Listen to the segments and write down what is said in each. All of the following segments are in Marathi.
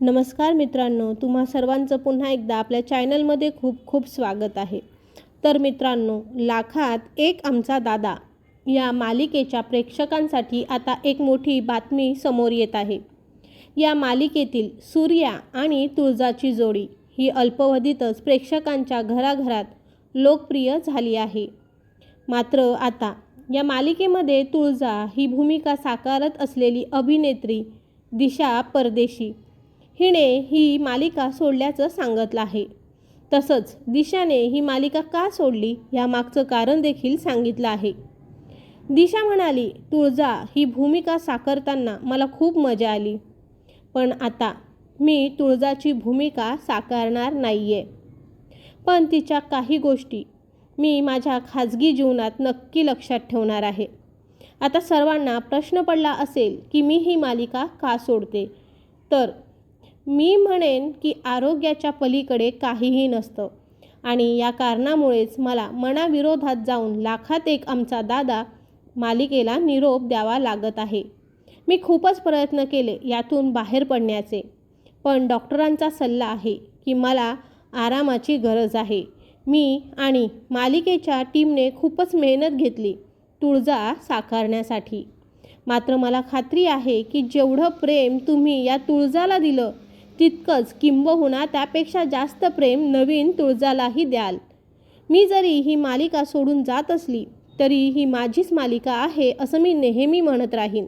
नमस्कार मित्रांनो तुम्हा सर्वांचं पुन्हा एकदा आपल्या चॅनलमध्ये खूप खूप स्वागत आहे. तर मित्रांनो लाखात एक आमचा दादा या मालिकेच्या प्रेक्षकांसाठी आता एक मोठी बातमी समोर येत आहे. या मालिकेतील सूर्या आणि तुळजाची जोडी ही अल्पवधीतच प्रेक्षकांच्या घराघरात लोकप्रिय झाली आहे. मात्र आता या मालिकेमध्ये तुळजा ही भूमिका साकारत असलेली अभिनेत्री दिशा परदेशी हिने ही मालिका सोडल्याचं सांगितलं आहे. तसंच दिशाने ही मालिका का सोडली यामागचं कारण देखील सांगितलं आहे. दिशा म्हणाली तुळजा ही भूमिका साकारताना मला खूप मजा आली. पण आता मी तुळजाची भूमिका साकारणार नाही आहे पण तिच्या काही गोष्टी मी माझ्या खाजगी जीवनात नक्की लक्षात ठेवणार आहे. आता सर्वांना प्रश्न पडला असेल की मी ही मालिका का सोडते? तर मी म्हणेन की आरोग्याच्या पलीकडे काहीही नसतं. आणि या कारणामुळेच मला मनाविरोधात जाऊन लाखात एक आमचा दादा मालिकेला निरोप द्यावा लागत आहे. मी खूपच प्रयत्न केले यातून बाहेर पडण्याचे. पण डॉक्टरांचा सल्ला आहे की मला आरामाची गरज आहे. मी आणि मालिकेच्या टीमने खूपच मेहनत घेतली तुळजा साकारण्यासाठी. मात्र मला खात्री आहे की जेवढं प्रेम तुम्ही या तुळजाला दिलं तितकंच किंबहुना त्यापेक्षा जास्त प्रेम नवीन तुळजालाही द्याल. मी जरी ही मालिका सोडून जात असली तरी ही माझीच मालिका आहे असं मी नेहमी म्हणत राहीन.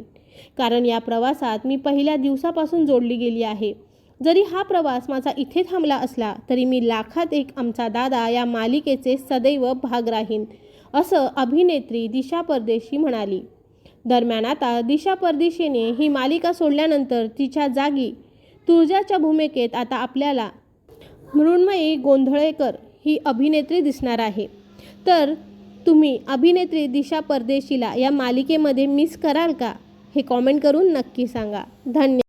कारण या प्रवासात मी पहिल्या दिवसापासून जोडली गेली आहे. जरी हा प्रवास माझा इथे थांबला असला तरी मी लाखात एक आमचा दादा या मालिकेचे सदैव भाग राहीन असं अभिनेत्री दिशा परदेशी म्हणाली. दरम्यान आता दिशा परदेशीने ही मालिका सोडल्यानंतर तिच्या जागी तुळजाच्या भूमिकेत आता आपल्याला मृण्मयी गोंधळेकर ही अभिनेत्री दिसणार आहे. तर तुम्ही अभिनेत्री दिशा परदेशीला या मालिकेमध्ये मिस कराल का? हे कॉमेंट करून नक्की सांगा. धन्यवाद.